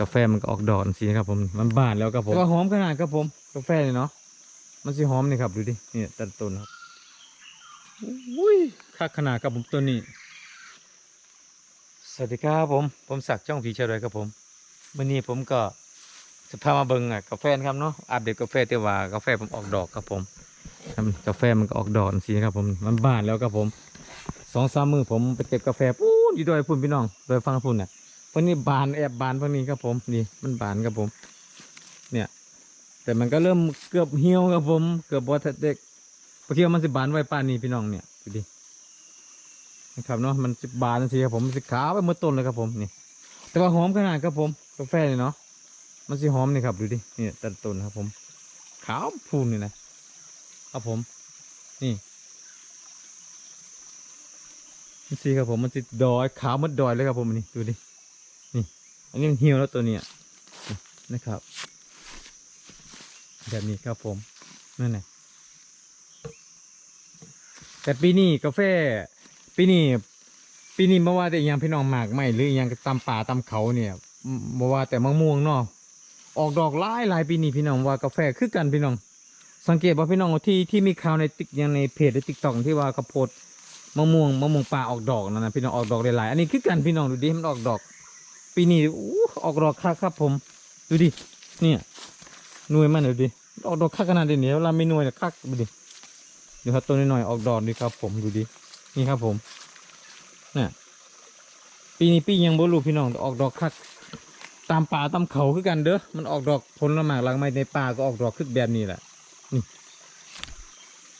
กาแฟมันก็ออกดอกสิครับผมมันบานแล้วครับผมแต่ว่าหอมขนาดครับผม กาแฟเนี่ยเนาะมันสิหอมนี่ครับดูดิเนี่ยตัดต้นครับอุ้ยค่าขนาดครับผมตัวนี้ สวัสดีครับผม ผมศักช่องผีเชยรวยครับผมวันนี้ผมก็จะพามาเบิ่งอะกาแฟครับเนาะอัปเดตกาแฟแต่ว่ากาแฟผมออกดอกครับผมกาแฟมันก็ออกดอกสิครับผมมันบานแล้วครับผมสองสามมือผมไปเก็บกาแฟปู๊ดอยู่ดอยพุ่นพี่น้องดยฟังพุ่นน่ะ พวกนี้บานแอบบานพวกนี้ครับผมนี่มันบานครับผม เนี่ย แต่มันก็เริ่มเกือบเหี่ยวครับผม เกือบบอทัดเด็กเพราะคิดว่ามันสิบานไว้ป่านนี้พี่น้องเนี่ยดูดินะครับเนาะมันสิบานสิครับผมสิขาวไปหมดต้นเลยครับผมนี่ แต่ว่าหอมขนาดครับผมกาแฟเนี่ยเนาะมันสิหอมนี่ครับดูดิเนี่ยตัดต้นครับผม ขาวพูนนี่นะครับผม นี่นี่สิครับผมมันสิดอยขาวหมดดอยเลยครับผมนี่ดูดิ อันนี้มันเหี่ยวแล้วตัวเนี้ยนะครับ แบบนี้ครับผมนั่นแหละแต่ปีนี้กาแฟปีนี้ปีนี้มาว่าแต่อหยังพี่น้องหมากไม่หรืออหยังตามป่าตามเขาเนี่ยมาว่าแต่มะม่วงเนาะออกดอกหลายหลายปีนี้พี่น้องว่ากาแฟคือกันพี่น้อง สังเกตว่าพี่น้องที่ที่มีข่าวในติ๊กยังในเพจในติ๊กต็อกที่ว่าข้าวโพดมะม่วงมะม่วงป่าออกดอกนั่นนะพี่น้องออกดอกหลายๆอันนี้คือกันพี่น้องดูดิมันออกดอก ปีนี้อออกดอกคักครับผม ดูดิ เนี่ยหน่วยมันเดี๋ยวดิ ออกดอกคักขนาดนี้เวลาไม่หน่วยนี่คักดูดิเดี๋ยวครับตัวน้อยๆออกดอกดิครับ ผมดูดิ นี่ครับผมนี่ยปีนี้ปียังบ่รู้พี่น้องออกดอกคัก ตามป่าตามเขาคือกันเด้อ มันออกดอกผลละหมากหลังไม้ในป่าก็ออกดอกคือแบบนี้แหละ นี่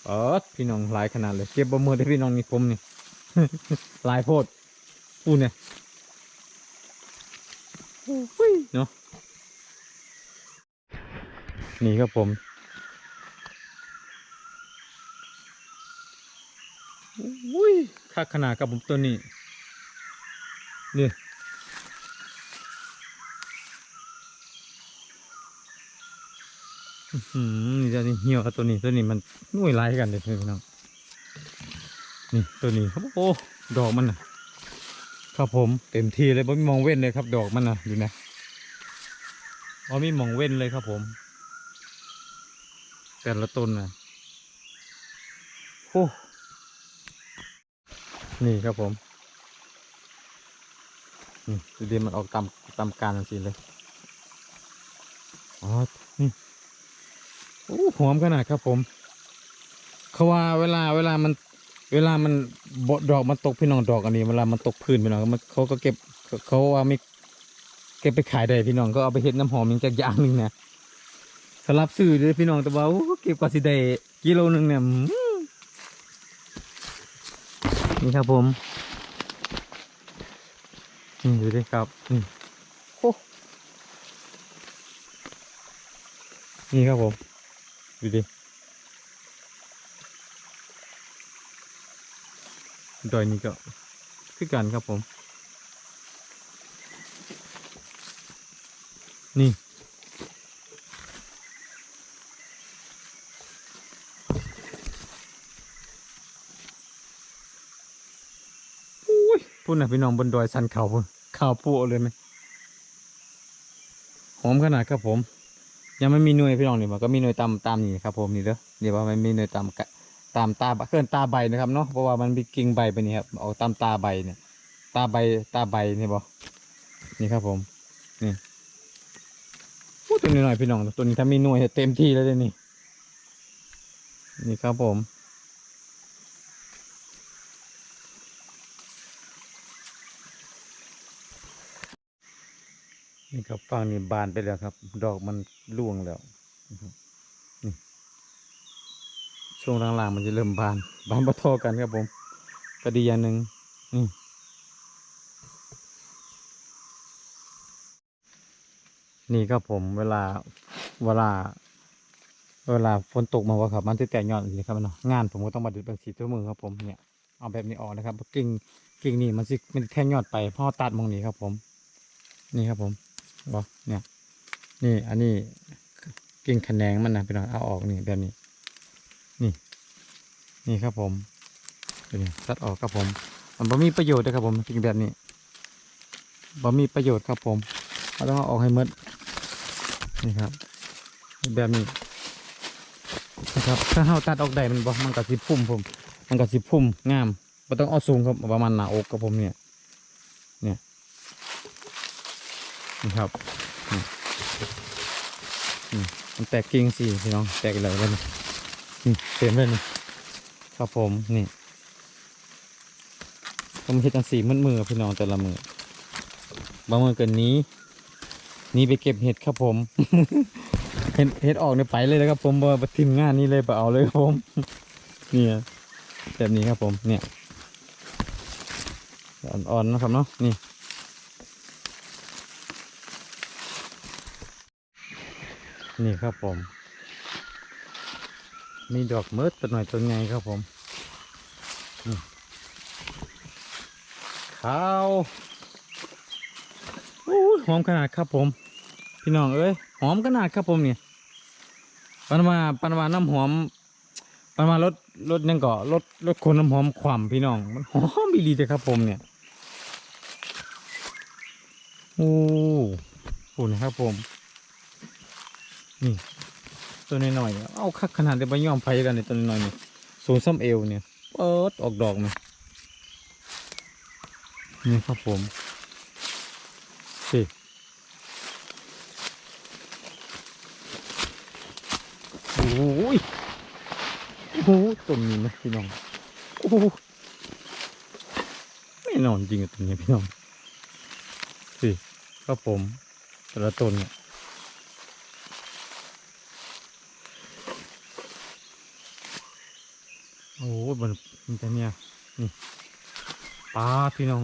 เออพี่น้องหลายขนาดเลย เก็บบ่มือได้พี่น้องนี่ผมนี่ หลายโพดปูเนี่ย เนาะนี่ครับผมอุ้ยค่าขนาดกับผมตัวนี้ นี่ อื้อหือนี่จะนี่เหี่ยกับตัวนี้ตัวนี้มันนุ่ยไล่กันเลยพี่น้อง นี่ตัวนี้ครับโอ้ ดอกมันนะ ครับผมเต็มที่เลยผมมองเว้นเลยครับ ดอกมันนะดูนะอ๋อมีมองเว้นเลยครับผม แต่ละต้นนะโอ้นี่ครับผมดูดิมันออกตามตามการสิเลยอ๋อนี่โอ้หอมขนาดครับผมเขาว่าเวลาเวลามัน เวลามันบดอกมันตกพี่น้องดอกอันนี้เวลามันตกพื้นพี่น้องมันเขาก็เก็บเขาว่ามีเก็บไปขายได้พี่น้องก็เอาไปเฮ็ดน้ำหอมอย่างจากอย่างหนึ่งนะสำหรับซื้อเลยพี่น้องแต่ว่าเก็บกว่าสิได้กิโลหนึ่งเนี่ยนี่ครับผมนี่ดูดิครับนี่โอ้นี่ครับผมดูดิ ดอยนี้ก็คือกันครับผม นี่อุ้ยพูดนะพี่น้องบนดอยสันเขาพุ่นข่าวปูเลยไหมหอมขนาดครับผม ยังไม่มีหน่วยพี่น้องนี่มันก็มีหน่วยตามตามนี่ครับผมนี่เด้อเดี๋ยวว่ามันมีหน่วยตาม ตามตาเคลื่อนตาใบนะครับเนาะเพราะว่ามันมีกิ่งใบไปนี่ครับเอาตามตาใบเนี่ย ตาใบตาใบนี่บอนี่ครับผมนี่พูดตัวนี้หน่อยพี่น้องตัวนี้ถ้ามีหน่วยเต็มที่แล้วเลยนี่นี่ครับผมนี่ครับฟังนี่บานไปแล้วครับ ดอกมันร่วงแล้วครับ ช่วงล่างๆมันจะเริ่มบานบานปะทอกันครับผมก็ดีอย่างหนึ่งนี่นี่ครับผมเวลาเวลา เวลาฝนตกมาว่าครับมันจะแตกยอดเลยครับเนาะงานผมก็ต้องมาดูเป็นสีตัวมือครับผมเนี่ยเอาแบบนี้ออกนะครับกิ่งกิ่งนี่มันสิมันแทงยอดไปพราะตัดมองนี้ครับผม นี่ครับผมบอเนี่ย นี่อันนี้กิ่งแขนงมันนะพี่น้องเอาออกนี่แบบนี้ นี่ครับผมตัวนี้ตัดออกครับผมมันบ่มีประโยชน์นะครับผมกิ่งแบบนี้บ่มีประโยชน์ครับผมเราต้องเอาออกให้หมดนี่ครับแบบนี้นะครับถ้าเฮาตัดออกได้มันบ่มันก็สิพุ่มผม มันก็สิพุ่มงามบ่ต้องเอาสูงครับประมาณหน้าอกกับผมเนี่ยเนี่ยนี่ครับมันแตกกิ่งสิพี่น้องแตกเลยแล้วนี่นี่เต็มเลยนี่ ครับผมนี่ผมเฮ็ดจังสีมืดมือพี่น้องแต่ละมือบางมือเกินนี้นี่ไปเก็บเห็ดครับผม เห็ดเห็ดออกเนี่ยไปเลยนะครับ ผมบ่บ่ทีมงานนี้เลยบ่เอาเลยครับผมเนี่ยแบบนี้ครับผมเนี่ยอ่อนๆนะครับเนาะนี่นี่ครับผม มีดอกเมิดตัวหน่อยตัวใหญ่ครับผม ขาวหอมขนาดครับผม พี่น้องเอ้ยหอมขนาดครับผมเนี่ยปันมาปันมาน้ำหอมปันมารถรถยังเกาะรถรถคนน้ำหอมขวามพี่น้อง มันหอมอีหลีเลยครับผมเนี่ยโอ้ฝุ่นครับผม นี่ ตัวน้อยๆเอาคักขนาดเดียวไปย่อมไผกันในตัวน้อยๆนี่สูงซ้ำเอวเนี่ยเปิดออกดอกไหม นี่ครับผมสิโอ้ยโอ้โหต้นนี้นะพี่น้อง โอ้ไม่นอนจริงอะต้นนี้พี่น้องสิครับผมแต่ละต้นเนี่ยโอ้โหมันมันจะเนี่ยนี่ปลาพี่น้อง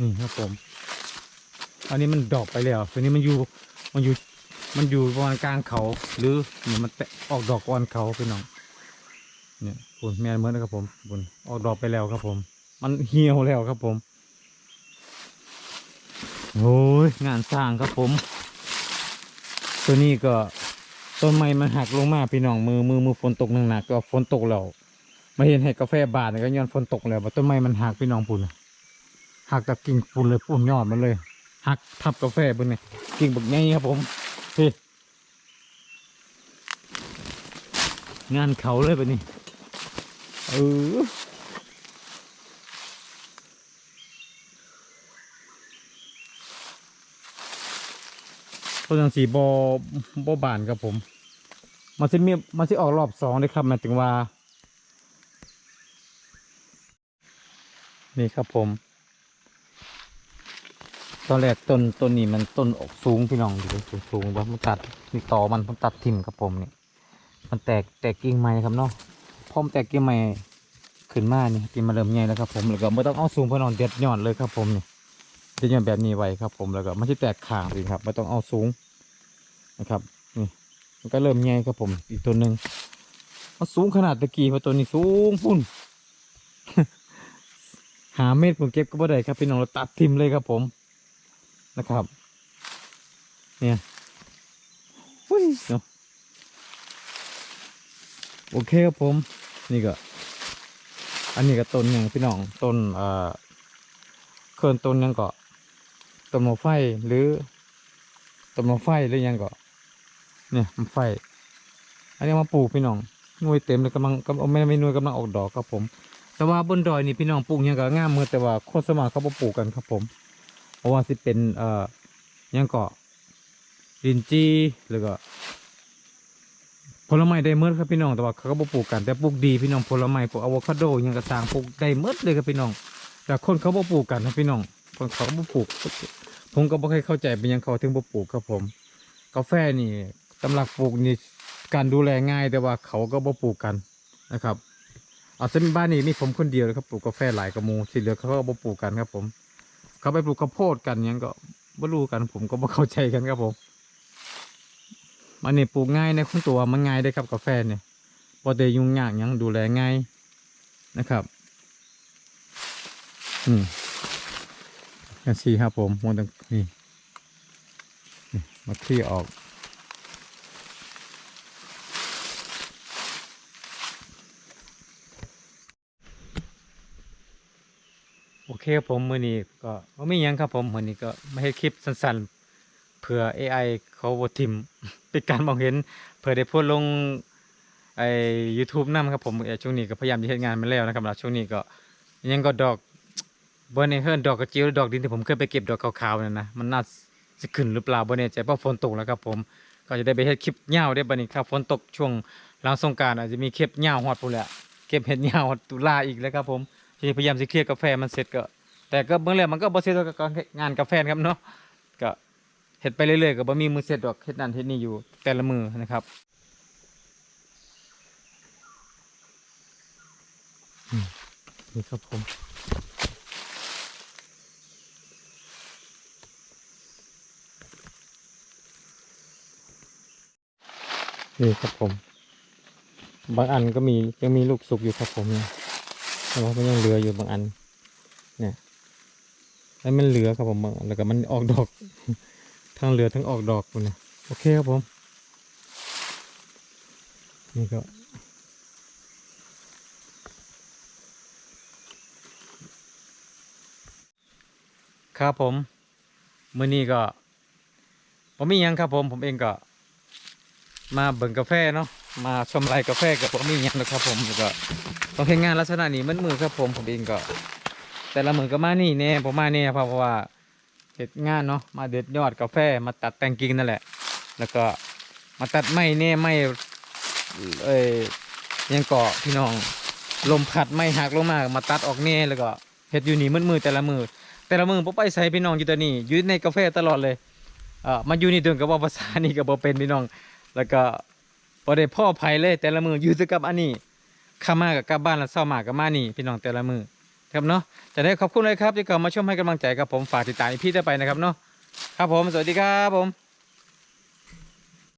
นี่ครับผม อันนี้มันดอกไปแล้วตัวนี้มันอยู่ มันอยู่ มันอยู่ประมาณกลางเขา หรือเนี่ยมันแตะออกดอกก่อนเขาพี่น้อง เนี่ยคุณแม่เหมือนนะครับผมคุณออกดอกไปแล้วครับผม มันเหี่ยวแล้วครับผมโอ้ยงานสร้างครับผม ตัวนี้ก็ต้นไม้มันหักลงมาพี่น้องมือมือมือฝนตกหนักๆก็ฝนตกแล้วมาเห็นเห็ดกาแฟบานก็ย้อนฝนตกแล้วว่าต้นไม้มันหักพี่น้องปุ่นะ หักกับกิ่งปุ่นเลยปุ่นยอดมันเลย หักทับกาแฟปุ่นนี่กิ่งบึกใหญ่ครับผมพี่งานเขาเลยปะนี่เออต้นจังสีบอบอบานครับผม มันจะมีมันจะออกรอบสองเลยครับหมายถึงว่า นี่ครับผม ตอนแรกต้นต้นนี้มันต้นออกสูงพี่น้องดูสูงสูงว่ามันตัดนี่ต่อมันผมตัดทิ่มครับผมนี่มันแตกแตกกิ่งไม้ครับเนาะพอมนแตกกิ่งไม้ขึ้นมานี่กิ่งมาเริ่มใหญ่แล้วครับผมแล้วก็ไม่ต้องเอาสูงพี่น้องเด็ดยอดเลยครับผมนี่เด็ดยอดแบบนี้ไว้ครับ ผมแล้วก็ไม่ใช่แตกข่างเลครับไม่ต้องเอาสูงนะครับนี่มันก็เริ่มใหญ่ครับผม อีกตัวหนึ่งมันสูงขนาดตะกี้เพราะตัวนี้สูงพุ่นหาเม็ดผมเก็บก็บ่ได้ครับพี่น้องเราตัดทิมเลยครับผม นะครับ เนี่ยอุ้ยเนาะโอเคครับผม นี่ก็ อันนี้ก็ต้นหนึ่งพี่น้องต้นเอ่อเคลื่อนต้นหยังก็ต้นมะไฟหรือต้นมะไฟหรือหยังก็ เนี่ยมันไฟ อันนี้มาปลูกพี่น้องหน่วยเต็มเลยกำลังกำไม่ไม่หน่วยกำลังออกดอกครับผม แต่ว่าบนดอยนี่พี่น้องปลูกหยังก็งามมือแต่ว่าโคตรสวนมากเขาบ่ปลูกกันครับผมเพ ราะว่าสิเป็นเอ่อยังเก็ลินจีแล้วก็ผลไม้ได้เมื่อครับพี่น้องแต่ว่าเขาก็ปลูกกันแต่ปลูกดีพี่น้องผลไม้พวกอะโวคาโดยังก็สางปลูกได้เมื่อเลยครับพี่น้อง แต่คนเขาปลูกกันนะพี่น้องคนเขาปลูก ผมก็บ่เคยเข้าใจเป็นยังเขาถึงปลูกครับผม กาแฟนี่ตำลักปลูกนี่การดูแลง่ายแต่ว่าเขาก็บ่ปลูกกันนะครับเอาเส้นบ้านนี้มีผมคนเดียวเลยครับปลูกกาแฟหลายกระมูที่เหลือเขาก็บ่ปลูกกันครับผม เขาไปปลูกข้าวโพดกันยังก็บ่รู้กัน ผมก็บ่เข้าใจกันครับผม มันนี่ปลูกง่ายในคุณตัวมันง่ายได้ครับกาแฟเนี่ยบ่ได้ยุ่งยากยังดูแลง่ายนะครับอืมกันสีครับผมมันต้องนี่มาคลี่ออก เคผมมือนี้ก็บ่มีหยังครับผมมือนี้ก็ไมาเฮ็ดคลิปสั้นๆเพื่อ AI เขาบทิมเป็นการมองเห็นเพื่อได้พสต์ลงไอ้ YouTube นครับผมช่วงนี้ก็พยายามจะเฮ็ดงานมาแล้วนะครับแล้วช่วงนี้ก็ยังก็ดอกบ่แน่เฮิรนดอกกระเจียวหรือดอกดินที่ผมเคยไปเก็บดอกขาวๆนั่นนะมันน่าสิขึ้นหรือเปล่าบ่แน่ใจเพราะฝนตกแล้วครับผมก็จะได้ไปเฮ็ดคลิปยาวได้บัดนี้ครับฝนตกช่วงหลังสงกานต์อาจจะมีคลิปยาวฮอดพุ่นแหละเก็บเห็ดยาวฮอดตุลาอีกแล้วครับผมที่พยายามสิเคลียร์กาแฟมันเสร็จก็ แต่ก็เบิ่งแล้วมันก็บ่เสร็จกับงานกาแฟครับเนาะก็เฮ็ดไปเรื่อยๆก็บ่มีมือเสร็จดอกเฮ็ดนั่นเฮ็ดนี่อยู่แต่ละมือนะครับนี่ครับผมนี่ครับผม บางอันก็มียังมีลูกสุกอยู่ครับผมเนี่ยแต่ว่ามันยังเหลืออยู่บางอัน แล้วมันเหลือครับผมแล้วก็มันออกดอกทั้งเหลือทั้งออกดอกคุณนะโอเคครับผมนี่ก็ครับผมมื้อนี้ก็ผมมียังครับผมผมเองก็ มาเบิ่งกาแฟเนาะมาชมไรกาแฟกับผมมียังนะครับผมแล้วก็ต้องเห็นงานลักษณะนี้มันมือครับผมผมเองก็ แต่ละมือก็มานี่แน่ผมมาเนี่ยเพราะว่าเห็ดงานเนาะมาเด็ดยอดกาแฟมาตัดแต่งกิ่งนั่นแหละ แล้วก็มาตัดไม้แน่ไม้เอ้ยยังเกาะพี่น้องลมพัดไม้หักลงมามาตัดออกแน่แล้วก็เห็ดอยู่นี่มืดมือแต่ละมือแต่ละมือผมไปใส่พี่น้องอยู่ตัวนี้อยู่ในกาแฟตลอดเลยเออมาอยู่นี่เดินกับว่าภาษานี่ก็บ่เป็นพี่น้อง แล้วก็บ่ได้พ่อภัยเลยแต่ละมืออยู่ต่กับอันนี้ข้ามากับกลับบ้านแล้วเศร้ามากับมานี่พี่น้องแต่ละมือ ครับเนาะจะได้ขอบคุณเลยครับที่เข้ามาชมให้กำลังใจกับผมฝากติดตามพี่ได้ไปนะครับเนาะครับผมสวัสดีครับผม